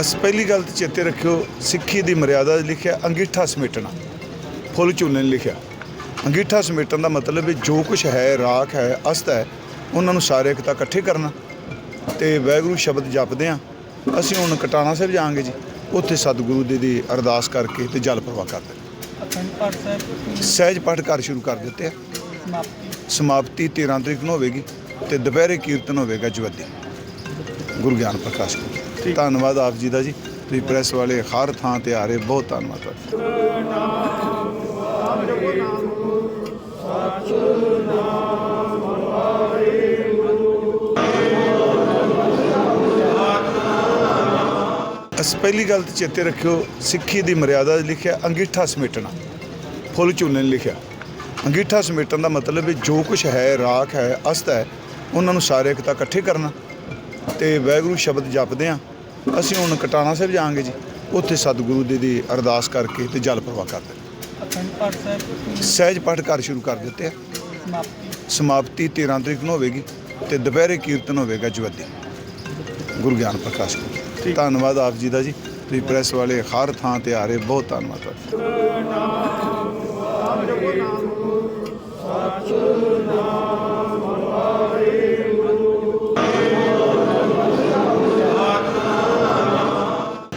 ਅਸ ਪਹਿਲੀ ਗੱਲ ਤੇ ਚੇਤੇ ਰੱਖਿਓ, ਸਿੱਖੀ ਦੀ ਮਰਿਆਦਾ ਲਿਖਿਆ, ਅੰਗੀਠਾ ਸਮੇਟਣਾ। ਫੁੱਲ ਝੂਲਣ ਲਈ ਲਿਖਿਆ। ਅੰਗੀਠਾ ਸਮੇਟਣ ਦਾ ਮਤਲਬ ਹੈ ਜੋ ਕੁਝ ਹੈ, ਰਾਖ ਹੈ, ਅਸਤ ਹੈ, ਉਹਨਾਂ ਨੂੰ ਸਾਰੇ ਕਿਤਾ ਇਕੱਠੇ ਕਰਨਾ। ਤੇ ਵਾਹਿਗੁਰੂ ਸ਼ਬਦ ਜਪਦੇ ਆ। ਅਸੀਂ ਹੁਣ ਕਟਾਣਾ ਸਾਹਿਬ ਜਾਾਂਗੇ ਜੀ। ਉੱਥੇ ਸਤਿਗੁਰੂ ਦੇ ਦੀ ਅਰਦਾਸ ਕਰਕੇ ਤੇ ਜਲ ਪ੍ਰਵਾਹ ਕਰਦੇ ਪਾਠ ਸਾਹਿਬ ਸਹਿਜ ਪਾਠ ਕਰ ਸ਼ੁਰੂ ਕਰ ਦਿੱਤੇ ਆ। ਸਮਾਪਤੀ ਸਮਾਪਤੀ 13 ਤਰੀਕ ਨੂੰ ਹੋਵੇਗੀ ਤੇ ਦੁਪਹਿਰੇ ਕੀਰਤਨ ਹੋਵੇਗਾ ਜਵੱਦੀ। ਗੁਰੂ ਗਿਆਨ ਪ੍ਰਕਾਸ਼ ਧੰਨਵਾਦ ਆਪ ਜੀ ਦਾ ਜੀ। ਤੁਸੀਂ ਪ੍ਰੈਸ ਵਾਲੇ ਹਰ ਥਾਂ ਤੇ ਆ ਰਹੇ ਬਹੁਤ ਧੰਨਵਾਦ ਤੁਹਾਡਾ। ਅਸ ਪਹਿਲੀ ਗੱਲ ਤੇ ਚੇਤੇ ਰੱਖਿਓ, ਸਿੱਖੀ ਦੀ ਮਰਿਆਦਾ ਲਿਖਿਆ, ਅੰਗੀਠਾ ਸਮੇਟਣਾ। ਫੁੱਲ ਝੂਲਣ ਲਈ ਲਿਖਿਆ। ਅੰਗੀਠਾ ਸਮੇਟਣ ਦਾ ਮਤਲਬ ਹੈ ਜੋ ਕੁਝ ਹੈ, ਰਾਖ ਹੈ, ਅਸਤ ਹੈ, ਉਹਨਾਂ ਨੂੰ ਸਾਰੇ ਕਿਤਾ ਇਕੱਠੇ ਕਰਨਾ। ਤੇ ਵਾਹਿਗੁਰੂ ਸ਼ਬਦ ਜਪਦੇ ਆ ਅਸੀਂ ਹੁਣ ਕਟਾਣਾ ਸਾਹਿਬ ਜਾਾਂਗੇ ਜੀ। ਉੱਥੇ ਸਤਿਗੁਰੂ ਦੇ ਦੀ ਅਰਦਾਸ ਕਰਕੇ ਤੇ ਜਲ ਪ੍ਰਵਾਹ ਕਰਦੇ ਸਹਿਜ ਪਾਠ ਕਰ ਸ਼ੁਰੂ ਕਰ ਦਿੱਤੇ ਆ। ਸਮਾਪਤੀ ਸਮਾਪਤੀ 13 ਤਰੀਕ ਨੂੰ ਹੋਵੇਗੀ ਤੇ ਦੁਪਹਿਰੇ ਕੀਰਤਨ ਹੋਵੇਗਾ ਜਵੱਦੀ ਗੁਰੂ ਗਿਆਨ ਪ੍ਰਕਾਸ਼ ਜੀ ਧੰਨਵਾਦ ਆਪ ਜੀ ਦਾ ਜੀ। ਤੁਸੀਂ ਪ੍ਰੈਸ ਵਾਲੇ ਹਰ ਥਾਂ ਤੇ ਆ ਰਹੇ, ਬਹੁਤ ਧੰਨਵਾਦ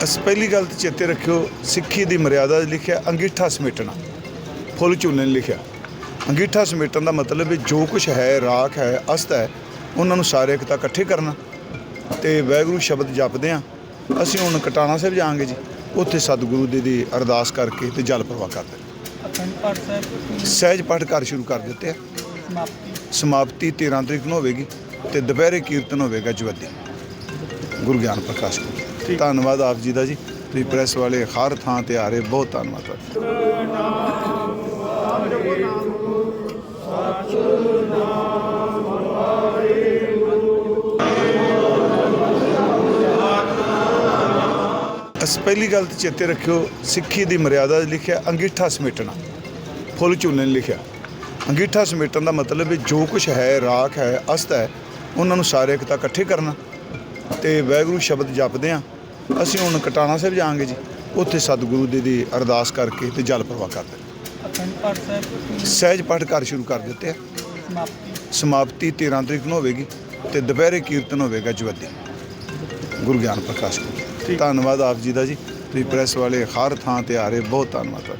ਅਸ ਪਹਿਲੀ ਗੱਲ ਤੇ ਚੇਤੇ ਰੱਖਿਓ, ਸਿੱਖੀ ਦੀ ਮਰਿਆਦਾ ਲਿਖਿਆ, ਅੰਗੀਠਾ ਸਮੇਟਣਾ। ਫੁੱਲ ਝੂਲਣ ਲਈ ਲਿਖਿਆ। ਅੰਗੀਠਾ ਸਮੇਟਣ ਦਾ ਮਤਲਬ ਹੈ ਜੋ ਕੁਝ ਹੈ, ਰਾਖ ਹੈ, ਅਸਤ ਹੈ, ਉਹਨਾਂ ਨੂੰ ਸਾਰੇ ਕਿਤਾ ਇਕੱਠੇ ਕਰਨਾ। ਤੇ ਵਾਹਿਗੁਰੂ ਸ਼ਬਦ ਜਪਦੇ ਆ ਅਸੀਂ ਹੁਣ ਕਟਾਣਾ ਸਾਹਿਬ ਜਾਾਂਗੇ ਜੀ ਉੱਥੇ ਸਤਿਗੁਰੂ ਦੇ ਦੀ ਅਰਦਾਸ ਕਰਕੇ ਤੇ ਜਲ ਪ੍ਰਵਾਹ ਕਰਦੇ ਅਖੰਡ ਪਾਠ ਸਾਹਿਬ ਸਹਿਜ ਪਾਠ ਕਰ ਸ਼ੁਰੂ ਕਰ ਦਿੱਤੇ ਆ ਸਮਾਪਤੀ ਸਮਾਪਤੀ 13 ਤਰੀਕ ਨੂੰ ਹੋਵੇਗੀ ਤੇ ਦੁਪਹਿਰੇ ਕੀਰਤਨ ਹੋਵੇਗਾ ਜਵੱਦੀ ਗੁਰੂ ਗਿਆਨ ਪ੍ਰਕਾਸ਼ ਧੰਨਵਾਦ ਆਪ ਜੀ ਦਾ ਜੀ ਤੁਸੀਂ ਪ੍ਰੈਸ ਵਾਲੇ ਹਰ ਥਾਂ ਤੇ ਆ ਰਹੇ ਬਹੁਤ ਧੰਨਵਾਦ ਤੁਹਾਡਾ ਅਸ ਪਹਿਲੀ ਗੱਲ ਤੇ ਚੇਤੇ ਰੱਖਿਓ, ਸਿੱਖੀ ਦੀ ਮਰਿਆਦਾ ਲਿਖਿਆ, ਅੰਗੀਠਾ ਸਮੇਟਣਾ। ਫੁੱਲ ਝੂਲਣ ਲਈ ਲਿਖਿਆ। ਅੰਗੀਠਾ ਸਮੇਟਣ ਦਾ ਮਤਲਬ ਹੈ ਜੋ ਕੁਝ ਹੈ, ਰਾਖ ਹੈ, ਅਸਤ ਹੈ, ਉਹਨਾਂ ਨੂੰ ਸਾਰੇ ਕਿਤਾ ਇਕੱਠੇ ਕਰਨਾ। ਤੇ ਵਾਹਿਗੁਰੂ ਸ਼ਬਦ ਜਪਦੇ ਆ ਅਸੀਂ ਹੁਣ ਕਟਾਣਾ ਸਾਹਿਬ ਜਾਾਂਗੇ ਜੀ। ਉੱਥੇ ਸਤਿਗੁਰੂ ਦੇ ਦੀ ਅਰਦਾਸ ਕਰਕੇ ਤੇ ਜਲ ਪ੍ਰਵਾਹ ਕਰਦੇ ਸਹਿਜ ਪਾਠ ਕਰ ਸ਼ੁਰੂ ਕਰ ਦਿੱਤੇ ਆ। ਸਮਾਪਤੀ ਸਮਾਪਤੀ 13 ਤਰੀਕ ਨੂੰ ਹੋਵੇਗੀ ਤੇ ਦੁਪਹਿਰੇ ਕੀਰਤਨ ਹੋਵੇਗਾ ਜਵੱਦੀ ਗੁਰੂ ਗਿਆਨ ਪ੍ਰਕਾਸ਼ ਜੀ ਧੰਨਵਾਦ ਆਪ ਜੀ ਦਾ ਜੀ। ਤੁਸੀਂ ਪ੍ਰੈਸ ਵਾਲੇ ਹਰ ਥਾਂ ਤੇ ਆ ਰਹੇ, ਬਹੁਤ ਧੰਨਵਾਦ